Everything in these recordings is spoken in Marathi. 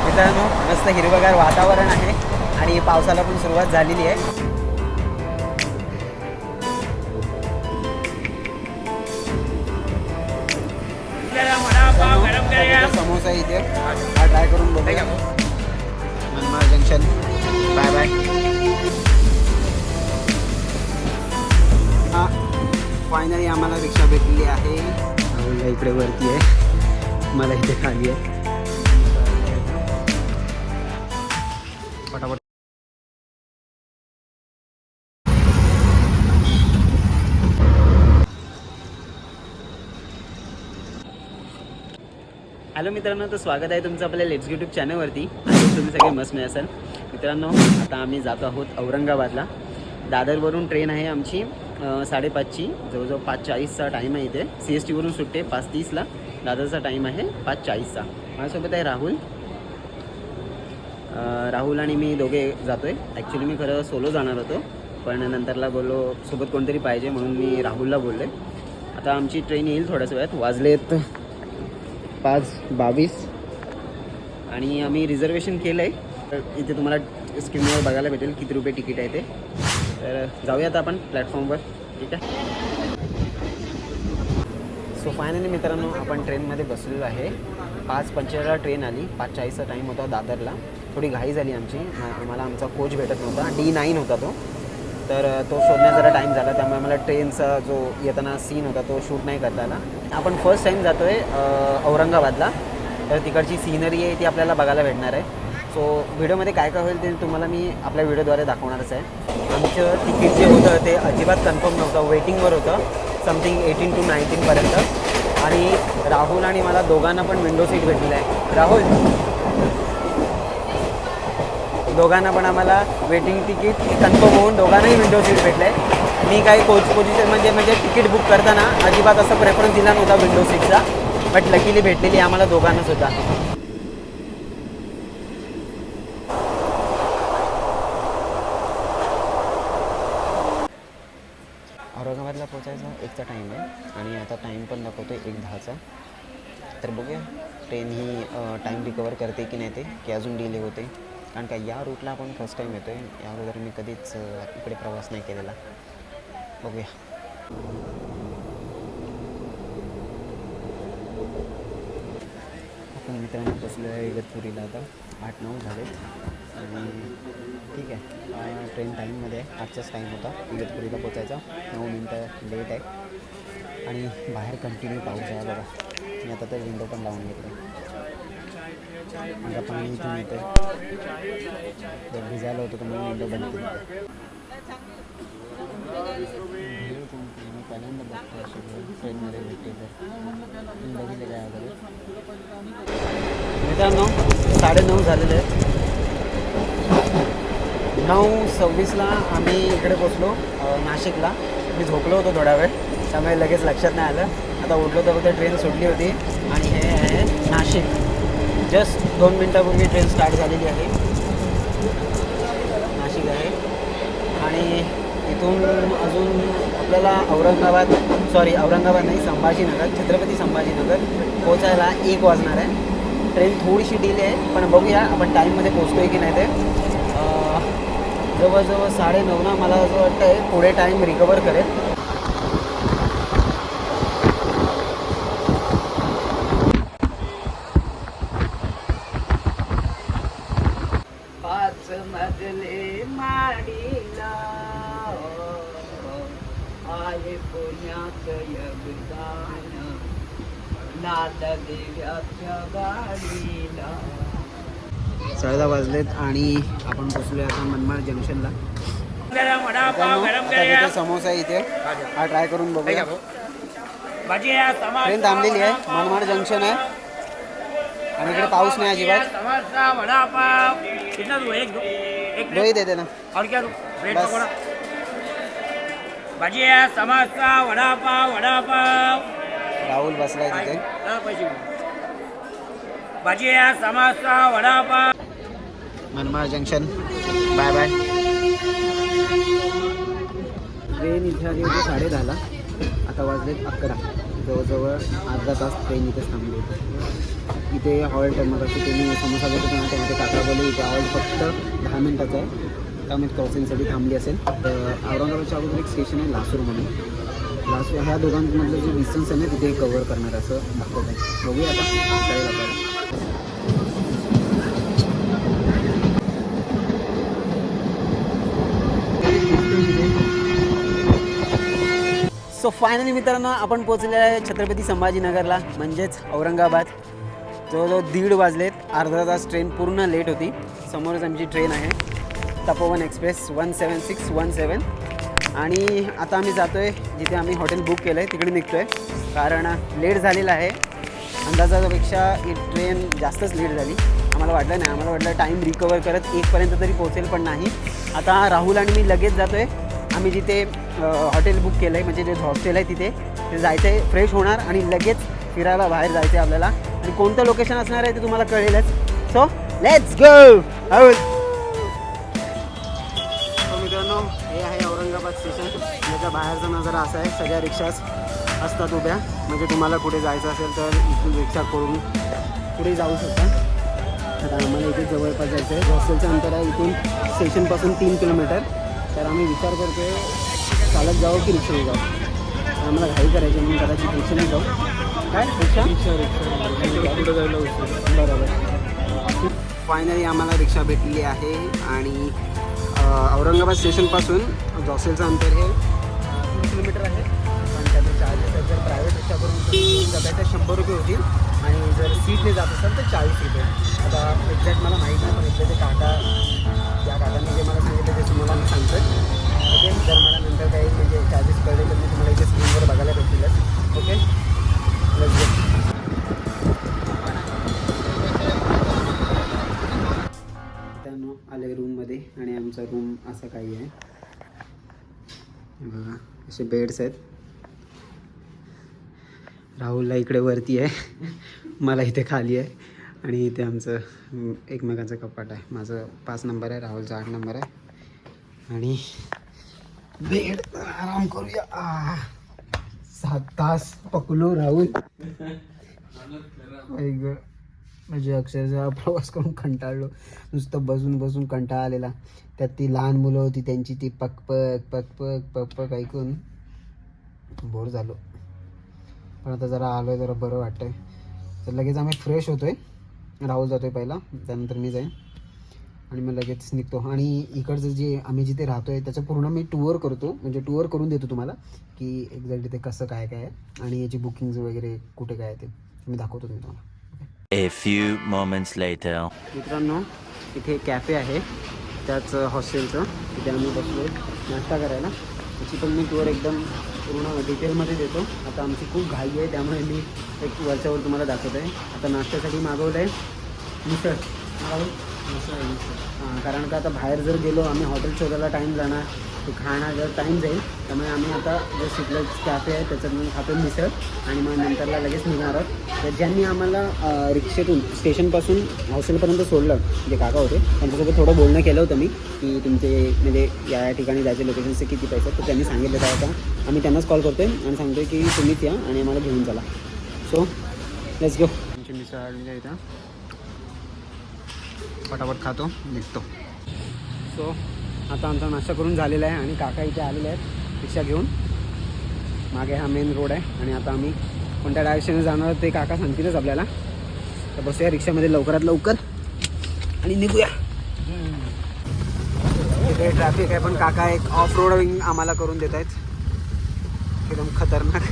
मित्रांनो मस्त हिरवगार वातावरण आहे आणि पावसाला पण सुरुवात झालेली आहे. समोसा आहे इथे. हा ट्राय करून बघूया. मनमाड जंक्शन बाय बाय हा फायनली आम्हाला रिक्षा भेटलेली आहे. इकडे वरती आहे. मला इथे खाली आहे. पटापट. हॅलो मित्रांनो तर स्वागत आहे तुमचं आपल्या लेट्स यूट्यूब चॅनलवरती आणि तुम्ही सगळे मस्त मिळा असाल मित्रांनो आता आम्ही जात आहोत औरंगाबादला. दादरवरून ट्रेन आहे आमची. साडेपाचची जवळजवळ पाच चाळीसचा टाईम आहे इथे. सी एस टीवरून सुट्टे पाच तीसला. दादरचा टाईम आहे पाच चाळीसचा. माझ्यासोबत आहे राहुल. राहुल आणि मी दोघे जातो आहे ॲक्च्युली मी खरं सोलो जाणार होतो पण नंतरला बोललो सोबत कोणतरी पाहिजे म्हणून मी राहुलला बोललो. आता आमची ट्रेन येईल थोड्याच वेळात. वाजलेत पाच बावीस. आणि आम्ही रिझर्वेशन केलं आहे तर इथे तुम्हाला स्क्रीनवर बघायला भेटेल किती रुपये तिकीट आहे ते. तर जाऊयात आपण प्लॅटफॉर्मवर ठीक आहे? सो फायनली मित्रांनो आपण ट्रेनमध्ये बसलेलो आहे. पाच पंचेचाळीसला ट्रेन आली. पाच चाळीसचा टाईम होता दादरला. थोडी घाई झाली आमची. आम्हाला आमचा कोच भेटत नव्हता. डी नाईन होता तो. तर तो शोधण्यात जरा टाईम झाला. त्यामुळे मला ट्रेनचा जो येताना सीन होता तो शूट नाही करता आला. आपण फर्स्ट टाईम जातो आहे औरंगाबादला. तर तिकडची सीनरी आहे ती आपल्याला बघायला भेटणार आहे. सो व्हिडिओमध्ये काय काय होईल ते तुम्हाला मी आपल्या व्हिडिओद्वारे दाखवणारच आहे. आमचं तिकीट जे होतं ते अजिबात कन्फर्म नव्हतं. वेटिंगवर होतं. समथिंग एटीन टू नाईन्टीनपर्यंत आणि राहुल आणि मला दोघांना पण विंडो सीट भेटलेलं आहे. राहुल? दोघांना पण आम्हाला वेटिंग तिकीट कन्फर्म होऊन दोघांनाही विंडो सीट भेटलं आहे मी काही कोच पोझिशन म्हणजे म्हणजे तिकीट बुक करताना अजिबात असं प्रेफरन्स दिला नव्हता विंडो सीटचा बट लकीली भेटलेली आम्हाला दोघांना सुद्धा औरंगाबादला पोचायचा एकचा टाईम आहे. आणि आता टाईम पण दाखवतो आहे एक दहाचा. तर बघूया ट्रेन ही टाईम रिकवर करते की नाही ते की अजून डिले होते. कारण का या रूटला आपण फर्स्ट टाईम येतो आहे या अगोदर मी कधीच इकडे प्रवास नाही केलेला. बघूया. आपण मित्रांनो बसलो आहे इगतपुरीला आता. आठ नऊ झाले. आणि ठीक आहे. ट्रेन टाईममध्ये आहे आजचाच टाईम होता. इगतपुरीला पोचायचा नऊ मिनटं लेट आहे. आणि बाहेर कंटिन्यू पाऊस आहे बघा. मी आता तर विंडो पण लावून घेतलं आता पाणी इथून येतं जर भिजायला होतं तर म्हणून विंडो बंद केली. मी पहिल्यांदा बघतो अशी ट्रेनमध्ये भेटते तर बघितले काय मित्रांनो साडेनऊ झालेले आहेत. नऊ सव्वीसला आम्ही इकडे पोचलो नाशिकला. मी झोपलो होतो थोडा वेळ त्यामुळे लगेच लक्षात नाही आलं. आता उठलो तर फक्त ट्रेन सुटली होती आणि हे आहे नाशिक. जस्ट दोन मिनटापूर्वी ट्रेन स्टार्ट झालेली आहे. नाशिक आहे. आणि इथून अजून आपल्याला औरंगाबाद सॉरी औरंगाबाद नाही संभाजीनगर छत्रपती संभाजीनगर पोचायला एक वाजणार आहे. ट्रेन थोडीशी डिले आहे पण बघूया आपण टाईममध्ये पोचतो आहे की नाही ते. जवळजवळ साडे साडेनऊला मला असं वाटतं आहे पुढे टाईम रिकवर करेल. पाच मजले माडीला आहे पुण्यात योगदान. नाद देव्याच्या गाडी साडेदहा वाजलेत आणि आपण पोचलोय आता मनमाड जंक्शनला. समोसा आहे इथे. हा ट्राय करून बघूया. ट्रेन थांबलेली आहे. मनमाड जंक्शन आहे. आणि इकडे पाऊस नाही अजिबात. समोसा वडापाव कितना दो एक दो एक दोही देते ना. भाजी समोसा वडापाव वडापाव राहुल बसलाय तिथे. भाजी samosa vada pav Manmad junction. Bye bye. Train इथे आली होती साडे दहाला आता वाजलेत अकरा. जवळजवळ अर्धा तास ट्रेन इथेच थांबली होती. इथे हॉल्ट मग अशी तुम्ही समोसा घेतो ना त्यामध्ये काका बोलले इथे हॉल्ट फक्त दहा मिनटाचं आहे. त्यामध्ये क्रॉसिंगसाठी थांबली असेल. तर औरंगाबादच्या अगोदर एक स्टेशन आहे लासूर म्हणून. लासूर ह्या दोघांमधलं जे डिस्टन्स आहे ना तिथे कवर करणार असं दाखवत आहे बघूया आता. कळेल आपल्याला सो फायनली मित्रांनो आपण पोहोचले आहे छत्रपती संभाजीनगरला म्हणजेच औरंगाबाद. जवळजवळ दीड वाजलेत अर्धा तास ट्रेन पूर्ण लेट होती. समोरच आमची ट्रेन आहे Tapovan express one seven six one seven आणि आता आम्ही जातो आहे जिथे आम्ही हॉटेल बुक केलं आहे तिकडे निघतो आहे कारण लेट झालेला आहे. अंदाजापेक्षा ही ट्रेन जास्तच लेट झाली. आम्हाला वाटलं नाही आम्हाला वाटलं टाईम रिकवर करत एकपर्यंत तरी पोहोचेल पण नाही. आता राहुल आणि मी लगेच जातो आहे आम्ही जिथे हॉटेल बुक केलं आहे म्हणजे जे हॉस्टेल आहे तिथे ते जायचं आहे फ्रेश होणार आणि लगेच फिरायला बाहेर जायचं आहे आपल्याला. आणि कोणतं लोकेशन असणार आहे ते तुम्हाला कळेलच. सो लेट्स गो राहुल मित्रांनो हे आहे औरंगाबाद स्टेशन याच्या बाहेरचा नजारा असा आहे सगळ्या रिक्षाच असतात उभ्या. म्हणजे तुम्हाला कुठे जायचं असेल तर इथून रिक्षा करून पुढे जाऊ शकता. आता आम्हाला इथे जवळपास जायचं आहे हॉस्टेलचं अंतर आहे इथून स्टेशनपासून तीन किलोमीटर तर आम्ही विचार करतोय चालत जावं की रिक्षाने तर आम्हाला घाई करायची म्हणून कदाचित रिक्षाने जाऊ. काय? रिक्षा? रिक्षा बरोबर. फायनली आम्हाला रिक्षा भेटलेली आहे आणि औरंगाबाद स्टेशनपासून जॉसेलचं अंतर हे तीन किलोमीटर आहे. पण त्याचे चार्जेस आहेत. जर प्रायव्हेट रिक्षा करून तर शंभर रुपये होतील. आणि जर सीटने जात असाल तर चाळीस रुपये. आता एक्झॅक्ट मला माहीत नाही पण इथले ते काका त्या काकांनी जे मला सांगितलं ते तुम्हाला असे बेड्स आहेत. राहुलला इकडे वरती आहे. मला इथे खाली आहे. आणि इथे आमचं एकमेकांचं कपाट आहे. माझं पाच नंबर आहे राहुलचा आठ नंबर आहे. आणि बेड आराम करूया. सात तास पकलो राहुल. म्हणजे अक्षरशः प्रवास करून कंटाळलो. नुसतं बसून बसून कंटाळा आलेला. त्यात ती लहान मुलं होती त्यांची ती पकपक पकपक पकपक ऐकून बोर झालो. पण आता जरा आलो आहे जरा बरं वाटतंय. तर लगेच आम्ही फ्रेश होतोय. राहुल जातोय पहिला त्यानंतर मी जाईन. आणि मग लगेच निघतो. आणि इकडचं जे आम्ही जिथे राहतो आहे त्याचं पूर्ण मी टूअर करतो. म्हणजे टूअर करून देतो तुम्हाला की एक्झॅक्ट इथे कसं काय काय आहे आणि याची बुकिंग्ज वगैरे कुठे काय आहे ते मी दाखवतो तुम्ही तुम्हाला. A few moments later. मित्रांनो इथे कॅफे आहे. त्याच हॉस्टेलचं तिथे आम्ही बसलो नाश्ता करायला. त्याची पण मी टूर एकदम पूर्ण डिटेलमध्ये देतो. आता आमची खूप घाई आहे त्यामुळे मी एक वरच्यावर तुम्हाला दाखवत आहे. आता नाश्त्यासाठी मागवलं? आहे मिसळ. मागवलं? हां कारण का आता बाहेर जर गेलो आम्ही हॉटेल शोधायला टाईम जाणार. ते खाणार जर टाईम जाईल त्यामुळे आम्ही आता जे सिटलं कॅफे आहे त्याच्यातून खातो मिसळ आणि मग नंतरला लगेच निघणार आहोत. तर ज्यांनी आम्हाला रिक्षेतून स्टेशनपासून हॉस्टेलपर्यंत सोडलं जे काका होते त्यांच्यासोबत थोडं बोलणं केलं होतं मी की तुमचे म्हणजे या या ठिकाणी जायचे लोकेशनचे किती पैसे तर त्यांनी सांगितलं काय आता आम्ही त्यांनाच कॉल करतो आहे आणि सांगतो की तुम्हीच या आणि आम्हाला घेऊन चला. सो लेट्स गो आमची मिसळ आणली इथं. पटापट खातो निघतो. सो आता आमचा नाश्ता करून झालेला आहे आणि काका इथे आलेले आहेत. रिक्षा घेऊन. मागे हा मेन रोड आहे आणि आता आम्ही कोणत्या डायरेक्शनने जाणार ते काका सांगतीलच आपल्याला. तर बसूया रिक्षामध्ये लवकरात लवकर. आणि निघूया. इथे ट्रॅफिक आहे पण काका एक ऑफ रोडिंग आम्हाला करून देत आहेत. एकदम खतरनाक.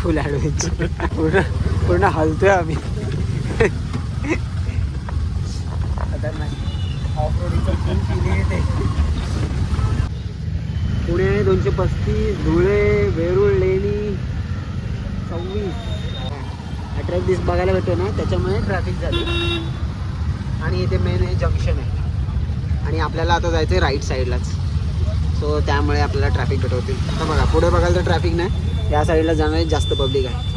फुल ॲडव्हेंचर पूर्ण पूर्ण हलतोय आम्ही खतरनाक ऑफ रोडिंगचं फुल फिलिंग येते पुणे दोनशे पस्तीस धुळे वेरूळ लेणी सव्वीस. अठरा दिस बघायला भेटतो ना त्याच्यामुळे ट्रॅफिक झाली आणि इथे मेन हे जंक्शन आहे. आणि आपल्याला आता जायचं आहे राईट साईडलाच सो त्यामुळे आपल्याला ट्रॅफिक भेटवतील. आता बघा पुढे बघायला तर ट्रॅफिक नाही. या साईडला जाणं जास्त पब्लिक आहे.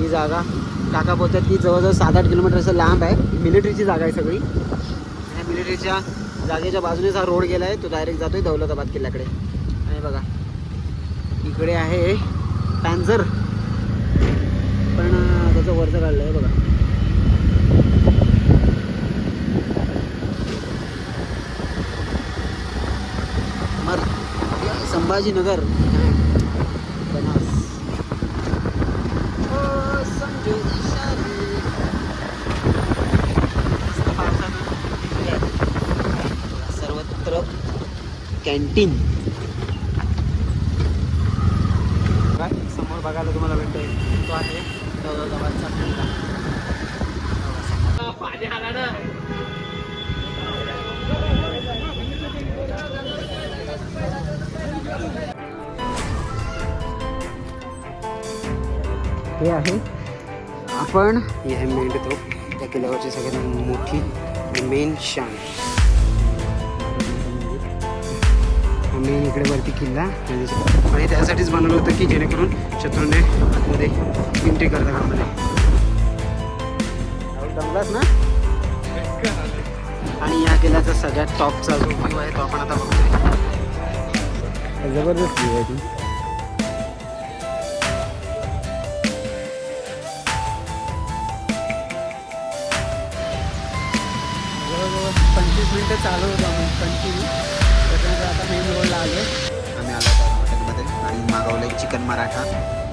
ही जागा काका बोलतात की जवळजवळ सात आठ किलोमीटर असं लांब आहे. मिलिटरीची जागा आहे सगळी. मिलिटरीच्या जागेच्या बाजूनेच हा रोड गेला आहे तो डायरेक्ट जातोय दौलताबाद किल्ल्याकडे. आणि बघा इकडे आहे पॅन्झर पण त्याचं वरचं काढलं आहे बघा. संभाजीनगर. कॅन्टीन समोर बघायला तुम्हाला भेटतोय. तो आहे दौलताबादचा किल्ला पाणी आला ना हे आहे आपण. हे आहे मेंढतो त्या किल्ल्यावरची सगळ्यात मोठी मेन शान. मेन इकडे वरती किल्ला आणि त्यासाठीच बनवलं होतं की जेणेकरून शत्रूने आतमध्ये एंट्री करता कामा नये ना? आणि या किल्ल्याचा सगळ्यात टॉपचा जो व्ह्यू आहे तो आपण आता बघतोय. जबरदस्त व्ह्यू आहे ती. पंचवीस मिनटं चालू होतो आम्ही कंटिन्यू चिकन मराठा.